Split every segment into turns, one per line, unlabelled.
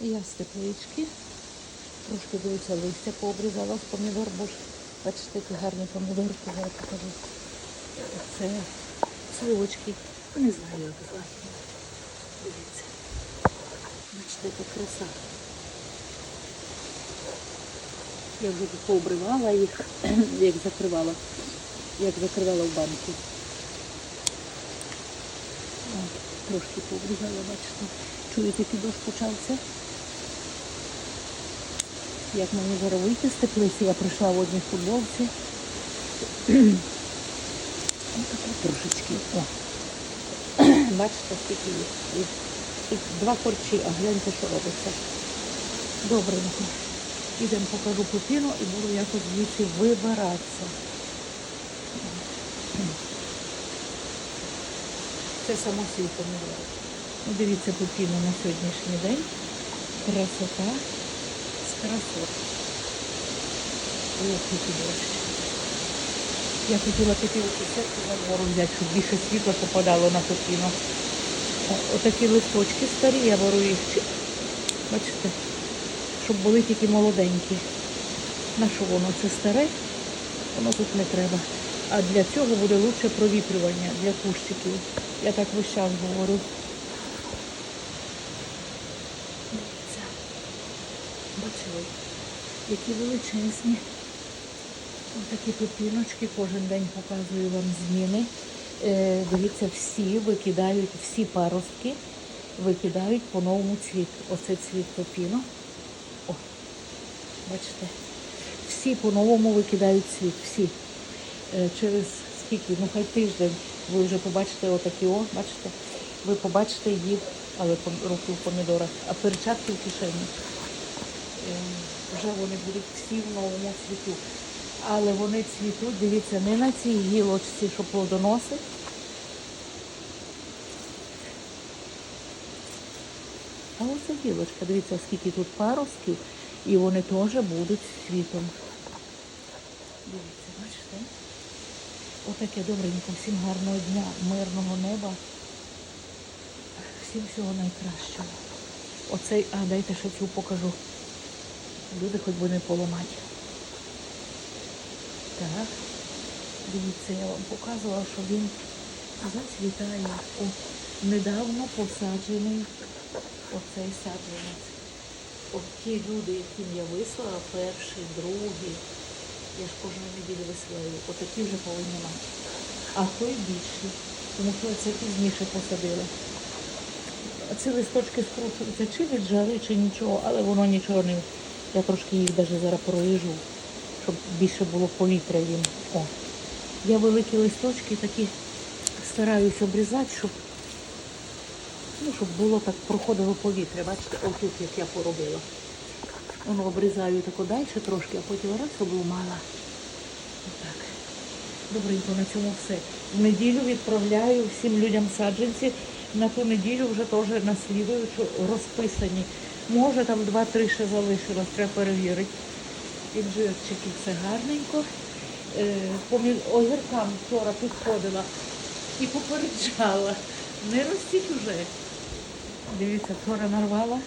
Я з теплички. Трошки дивіться, листя пообрізала з помідор, бо ж бачите, які гарні помідорки, зараз покажу. Це сливочки. Ну, Не знаю, як звати. Дивіться. Бачите, яка краса. Я вже пообривала їх, як закривала, як закривала в банку. Трошки пообрізала, бачите. Чуєте, дощ почався? Як мені зараз вийти з я прийшла в одній футболці. Отако трошечки. О. Бачите, скільки. Їх Тут два корчі, а гляньте, що робиться. Добренько. Ідемо покажу пупіну і буду якось звідси вибиратися. Це самосвій помідор. Ну, дивіться пупіну на сьогоднішній день. Красота Ох, який. Я хотіла піти у сусідку за двору взяти, щоб більше світла попадало на пупіну. Отакі листочки старі, я беру їх. Бачите, щоб були тільки молоденькі. На що воно це старе? Воно тут не треба. А для цього буде лучше провітрювання для кущиків. Я так весь час говорю. Дивіться. Бачили, які величезні. Ось такі пепіночки, кожен день показую вам зміни. Е, дивіться, всі викидають, всі паростки викидають по новому цвіт. Оце цвіт пепіно. О, бачите, всі по-новому викидають цвіт, всі. Е, через скільки, ну хай тиждень, ви вже побачите отакі, о, бачите, ви побачите їх, але руки в помідорах, а перчатки в кишені. Е, Вже вони будуть всі в новому цвіту. Але вони цвітуть, дивіться, не на цій гілочці, що плодоносить. А ось гілочка, дивіться, скільки тут паростків, і вони теж будуть з цвітом. Дивіться, бачите? Отаке добренько, всім гарного дня, мирного неба. Всім всього найкращого. Оцей, а дайте ще цю покажу. Люди хоч би не поламати. Так. Дивіться, я вам показувала, що він зацвітає. О, недавно посаджений оцей саджанець. От ті люди, яким я вислала, перший, другий, я ж кожної неділі висилаю, отакі вже повинні мати. А той більший, тому що це пізніше посадили. Ці листочки скручуються чи від жари, чи нічого, але воно нічого не. Я трошки їх навіть зараз проріжу, щоб більше було повітря їм. О. Я великі листочки такі стараюсь обрізати, щоб, ну, щоб було так, проходило повітря. Бачите, отут як я поробила. Воно обрізаю тако далі трошки, а потім раз обломала. Отак. Добренько, на цьому все. В неділю відправляю всім людям саджанці. На ту неділю вже теж наслідую, що розписані. Може там два-три ще залишилось, треба перевірити. Інжирчики все гарненько. Е, помі- Огіркам вчора підходила і попереджала. Не ростіть уже. Дивіться, вчора нарвала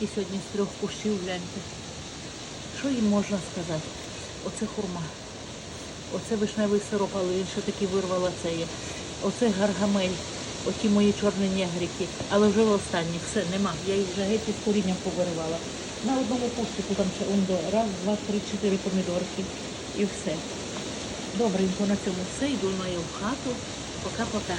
і сьогодні з трьох кущів гляньте. Що їм можна сказати? Оце хурма. Оце вишневий сироп, але він ще таки вирвала це є. Оце гаргамель, оті мої чорні негрики. Але вже в останні, все, нема. Я їх вже геть із корінням повиривала. На одному кущику там ще ондо. раз, два, три, чотири помідорки і все. Добренько на цьому все. Йду на в хату. Пока-пока.